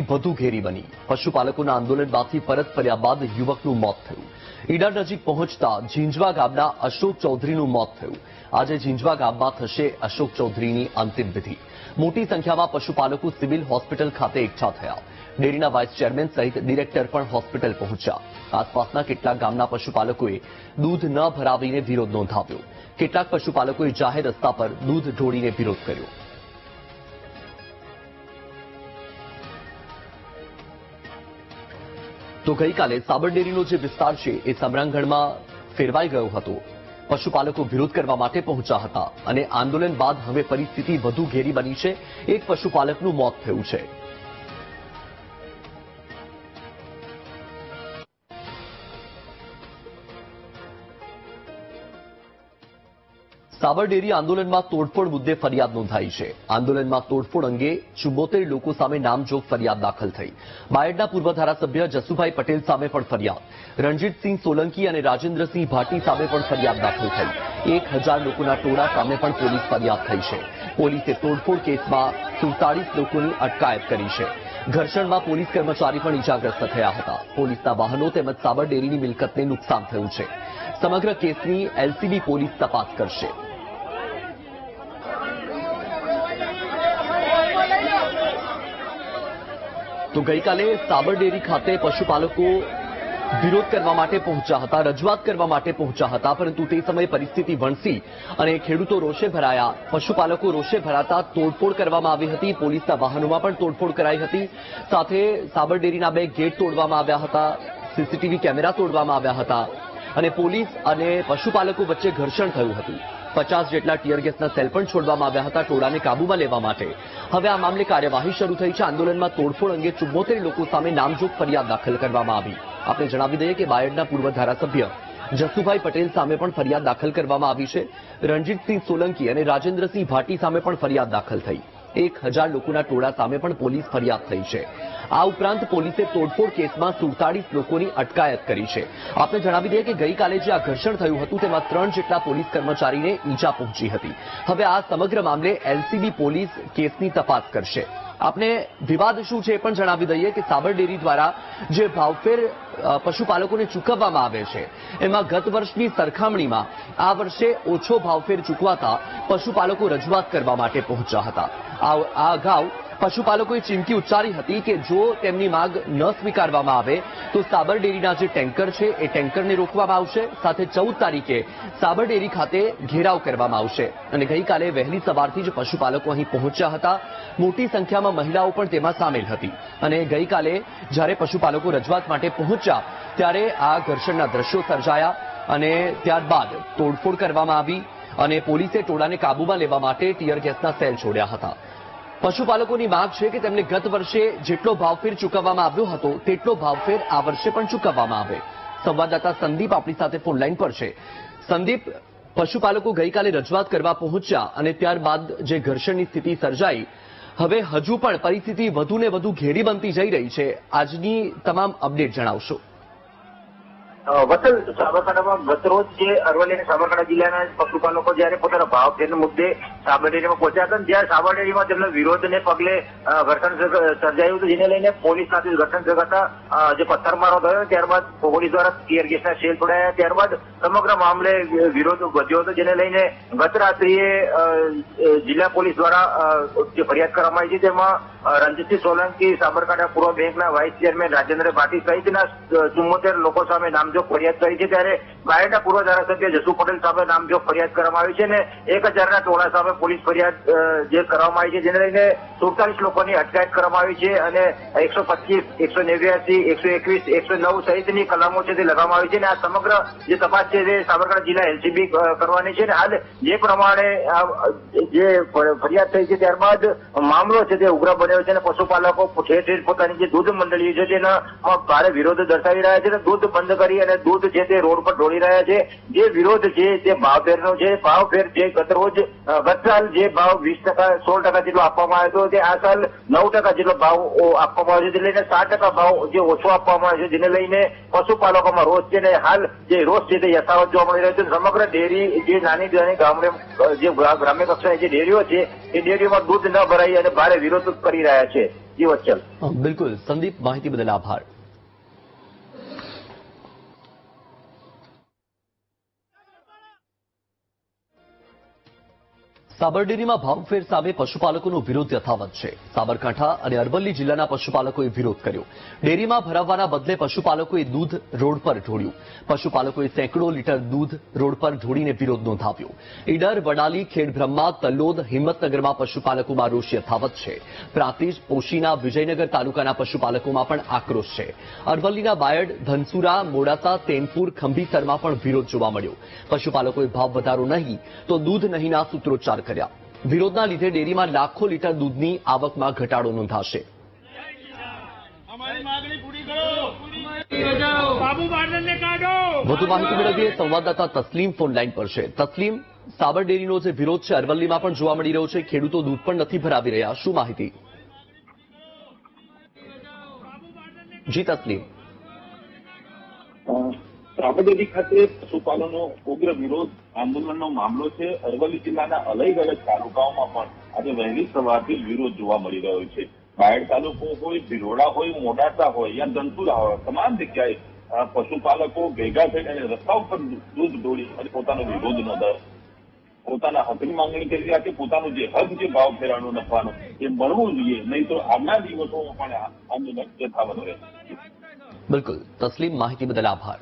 વધુ ઘેરી બની. પશુપાલકોના આંદોલન બાદથી પરત ફર્યા બાદ યુવકનું મોત થયું. ઈડર નજીક પહોંચતા ઝીંઝવા ગામના અશોક ચૌધરીનું મોત થયું. આજે ઝીંઝવા ગામમાં થશે અશોક ચૌધરીની અંતિમ વિધિ. મોટી સંખ્યામાં પશુપાલકો સિવિલ હોસ્પિટલ ખાતે એકઠા થયા. ડેરીના વાઇસ ચેરમેન સહિત ડિરેક્ટર પણ હોસ્પિટલ પહોંચ્યા. આસપાસના કેટલાક ગામના પશુપાલકોએ દૂધ ન ભરાવીને વિરોધ નોંધાવ્યો. કેટલાક પશુપાલકોએ જાહેર રસ્તા પર દૂધ ઢોળીને વિરોધ કર્યો. તો ગઈકાલે સાબરડેરીનો જે વિસ્તાર છે એ સમરાંગણમાં ફેરવાઈ ગયો હતો. પશુપાલકો વિરોધ કરવા માટે પહોંચ્યા હતા અને આંદોલન બાદ હવે પરિસ્થિતિ વધુ ઘેરી બની છે. એક પશુપાલકનું મોત થયું છે. સાબરડેરી આંદોલનમાં તોડફોડ મુદ્દે ફરિયાદ નોંધાઈ છે. આંદોલનમાં તોડફોડ અંગે ચુમ્મોતેર લોકો સામે નામજોગ ફરિયાદ દાખલ થઈ. બાયડના પૂર્વ ધારાસભ્ય જસુભાઈ પટેલ સામે પણ ફરિયાદ. રણજીતસિંહ સોલંકી અને રાજેન્દ્રસિંહ ભાટી સામે પણ ફરિયાદ દાખલ થઈ. એક લોકોના ટોળા સામે પણ પોલીસ ફરિયાદ થઈ છે. પોલીસે તોડફોડ કેસમાં સુડતાળીસ લોકોની અટકાયત કરી છે. ઘર્ષણમાં પોલીસ કર્મચારી પણ ઇજાગ્રસ્ત થયા હતા. પોલીસના વાહનો તેમજ સાબરડેરીની મિલકતને નુકસાન થયું છે. સમગ્ર કેસની એલસીબી પોલીસ તપાસ કરશે. તો ગઈકાલે સાબરડેરી ખાતે પશુપાલકો વિરોધ કરવા માટે પહોંચ્યા હતા, રજૂઆત કરવા માટે પહોંચ્યા હતા, પરંતુ તે સમયે પરિસ્થિતિ વણસી અને ખેડૂતો રોષે ભરાયા. પશુપાલકો રોષે ભરાતા તોડફોડ કરવામાં આવી હતી, પોલીસના વાહનોમાં પણ તોડફોડ કરાઈ હતી. સાથે સાબરડેરીના બે ગેટ તોડવામાં આવ્યા હતા, સીસીટીવી કેમેરા તોડવામાં આવ્યા હતા અને પોલીસ અને પશુપાલકો વચ્ચે ઘર્ષણ થયું હતું. પચાસ જેટલા ટીયર ગેસના સેલ પણ છોડવામાં આવ્યા હતા ટોળાને કાબૂમાં લેવા માટે. હવે આ મામલે કાર્યવાહી શરૂ થઈ છે. આંદોલનમાં તોડફોડ અંગે ચુમ્મોતેર લોકો સામે નામજોગ ફરિયાદ દાખલ કરવામાં આવી. આપણે જણાવી દઈએ કે બાયડના પૂર્વ ધારાસભ્ય જસુભાઈ પટેલ સામે પણ ફરિયાદ દાખલ કરવામાં આવી છે. રણજીતસિંહ સોલંકી અને રાજેન્દ્રસિંહ ભાટી સામે પણ ફરિયાદ દાખલ થઈ. એક હજાર લોકોના ટોળા સામે પણ પોલીસ ફરિયાદ થઈ છે. આ ઉપરાંત પોલીસે તોડફોડ કેસમાં સુડતાળીસ લોકોની અટકાયત કરી છે. આપણે જણાવી દઈએ કે ગઈકાલે જે આ ઘર્ષણ થયું હતું તેમાં ત્રણ જેટલા પોલીસ કર્મચારીને ઈજા પહોંચી હતી. હવે આ સમગ્ર મામલે એલસીબી પોલીસ કેસની તપાસ કરશે. આપણે વિવાદ શું છે એ પણ જણાવી દઈએ કે સાબરડેરી દ્વારા જે ભાવફેર પશુપાલકોને ચૂકવવામાં આવે છે, એમાં ગત વર્ષની સરખામણીમાં આ વર્ષે ઓછો ભાવફેર ચૂકવાતા પશુપાલકો રજૂઆત કરવા માટે પહોંચ્યા હતા. આ અગાઉ પશુપાલકોએ ચીમકી ઉચ્ચારી હતી કે જો તેમની માંગ ન સ્વીકારવામાં આવે, તો સાબરડેરીના જે ટેન્કર છે, એ ટેન્કરને રોકવામાં આવશે. સાથે ચૌદ તારીખે સાબરડેરી ખાતે ઘેરાવ કરવામાં આવશે. અને ગઈકાલે વહેલી સવારથી જ પશુપાલકો અહીં પહોંચ્યા હતા. મોટી સંખ્યામાં મહિલાઓ પણ તેમાં સામેલ હતી. અને ગઈકાલે જ્યારે પશુપાલકો રજૂઆત માટે પહોંચ્યા, ત્યારે આ ઘર્ષણના દ્રશ્યો સર્જાયા અને ત્યારબાદ તોડફોડ કરવામાં આવી અને પોલીસે ટોળાને કાબૂમાં લેવા માટે ટીયર ગેસના સેલ છોડ્યા હતા. પશુપાલકોની માંગ છે કે તેમને ગત વર્ષે જેટલો ભાવફેર ચૂકવવામાં આવ્યો હતો, તેટલો ભાવફેર આ વર્ષે પણ ચૂકવવામાં આવે. સંવાદદાતા સંદીપ આપણી સાથે ફોનલાઈન પર છે. સંદીપ, પશુપાલકો ગઈકાલે રજૂઆત કરવા પહોંચ્યા અને ત્યારબાદ જે ઘર્ષણની સ્થિતિ સર્જાઈ, હવે હજુ પણ પરિસ્થિતિ વધુ ને વધુ ઘેરી બનતી જઈ રહી છે. આજની તમામ અપડેટ જણાવશો. અ, સાબરકાંઠામાં ગતરોજ જે અરવલ્લી સાબરકાંઠા જિલ્લાના પશુપાલકો જયારે પોતાના ભાવ ફેરના મુદ્દે સાબરડેરીમાં પહોંચ્યા હતા અને સાબરડેરીમાં તેમના વિરોધને પગલે ઘર્ષણ સર્જાયું હતું જેને લઈને પોલીસ સાથે ઘર્ષણ સર્જાતા જે પથ્થરમારો થયો ત્યારબાદ પોલીસ દ્વારા ટીયર ગેસના શેલ છોડાયા ત્યારબાદ સમગ્ર મામલે વિરોધ વધ્યો હતો જેને લઈને ગત રાત્રિએ જિલ્લા પોલીસ દ્વારા જે ફરિયાદ કરવામાં આવી છે તેમાં રણજીતસિંહ સોલંકી સાબરકાંઠા પૂર્વ બેંકના વાઇસ ચેરમેન રાજેન્દ્ર ભાટી સહિતના ચુમ્મોતેર લોકો સામે નામજોગ ફરિયાદ કરી છે ત્યારે બાયડના પૂર્વ ધારાસભ્ય જસુ પટેલ સામે નામજોગ ફરિયાદ કરવામાં આવી છે અને એક હજારના ટોળા સામે પોલીસ ફરિયાદ જે કરવામાં આવી છે જેને લઈને સુડતાલીસ લોકોની અટકાયત કરવામાં આવી છે અને એકસો પચીસ, એકસો નેવ્યાસી, એકસો એકવીસ, એકસો નવ સહિતની કલમો છે તે લગાવવામાં આવી છે અને આ સમગ્ર જે તપાસ છે તે સાબરકાંઠા જિલ્લા એલસીબી કરવાની છે અને હાલ જે પ્રમાણે જે ફરિયાદ થઈ છે ત્યારબાદ મામલો છે તે ઉગ્ર બન્યો છે અને પશુપાલકો ઠેર ઠેર પોતાની જે દૂધ મંડળીઓ છે તેના ભારે વિરોધ દર્શાવી રહ્યા છે દૂધ બંધ કરી અને દૂધ છે તે રોડ પર ઢોળી રહ્યા છે, જે વિરોધ છે તે ભાવફેરનો છે ભાવફેર જે ગતરોજ ગત સાલ જે ભાવ વીસ ટકા, સોળ ટકા જેટલો આપવામાં આવ્યો હતો, તે આ સાલ નવ ટકા જેટલો ભાવ આપવામાં આવ્યો છે, જેને લઈને સાત ટકા ભાવ જે ઓછો આપવામાં આવ્યો છે, જેને લઈને પશુપાલકોમાં રોષ છે ને હાલ જે રોષ છે તે યથાવત જોવા મળી રહ્યો છે. સમગ્ર ડેરી, જે નાની નાની ગામડે જે ગ્રામ્ય કક્ષાએ જે ડેરીઓ છે, એ ડેરીઓમાં દૂધ ન ભરાઈ અને ભારે વિરોધ કરી રહ્યા છે. જી બિલકુલ. સંદીપ, માહિતી બદલ આભાર. સાબરડેરીમાં ભાવફેર સામે પશુપાલકોનો વિરોધ યથાવત છે. સાબરકાંઠા અને અરવલ્લી જિલ્લાના પશુપાલકોએ વિરોધ કર્યો. ડેરીમાં ભરાવવાના બદલે પશુપાલકોએ દૂધ રોડ પર ઢોળ્યું. પશુપાલકોએ સેંકડો લીટર દૂધ રોડ પર ઢોળીને વિરોધ નોંધાવ્યો. ઈડર, વડાલી ખેડબ્રહ્મા તલોદ, હિંમતનગરમાં પશુપાલકોમાં રોષ યથાવત છે. પ્રાંતિજ, પોશીના, વિજયનગર તાલુકાના પશુપાલકોમાં પણ આક્રોશ છે. અરવલ્લીના બાયડ, ધનસુરા, મોડાસા, તેનપુર, ખંભીસરમાં પણ વિરોધ જોવા મળ્યો. પશુપાલકોએ ભાવ વધારો નહીં તો દૂધ નહીંના સૂત્રોચ્ચાર કર્યા. વિરોધના લીધે ડેરીમાં લાખો લીટર દૂધની આવકમાં ઘટાડો નોંધાશે. અમારી માંગણી પૂરી કરો. બાબુ બારડને કાઢો. વધુ માહિતી મેળવીએ સંવાદદાતા તસ્લીમ ફોન લાઈન પર છે. તસ્લીમ સાબર ડેરીનો જે વિરોધ છે અરવલ્લીમાં પણ જોવા મળી રહ્યો છે. ખેડૂતો દૂધ પણ નથી ભરાવી રહ્યા. શું માહિતી? જી તસ્લીમ. સાબરડેરી ખાતે પશુપાલનનો ઉગ્ર વિરોધ આંદોલનનો મામલો છે. અરવલ્લી જિલ્લાના અલગ અલગ તાલુકાઓમાં પણ આજે વહેલી સવારથી વિરોધ જોવા મળી રહ્યો છે. બાયડ તાલુકો હોય ભિલોડા હોય મોડાસા હોય યા ધનસુરા હોય તમામ જગ્યાએ પશુપાલકો ભેગા થઈને અને રસ્તા ઉપર દૂધ દોડી અને પોતાનો વિરોધ નોંધાયો. પોતાના હકની માંગણી કરી રહ્યા છે પોતાનું જે હક જે ભાવ ફેરાનો નફાનો એ મળવું જોઈએ. નહીં તો આગલા દિવસોમાં પણ આંદોલન યથાવત રહેશે. બિલકુલ. તસ્લીમ માહિતી બદલ આભાર.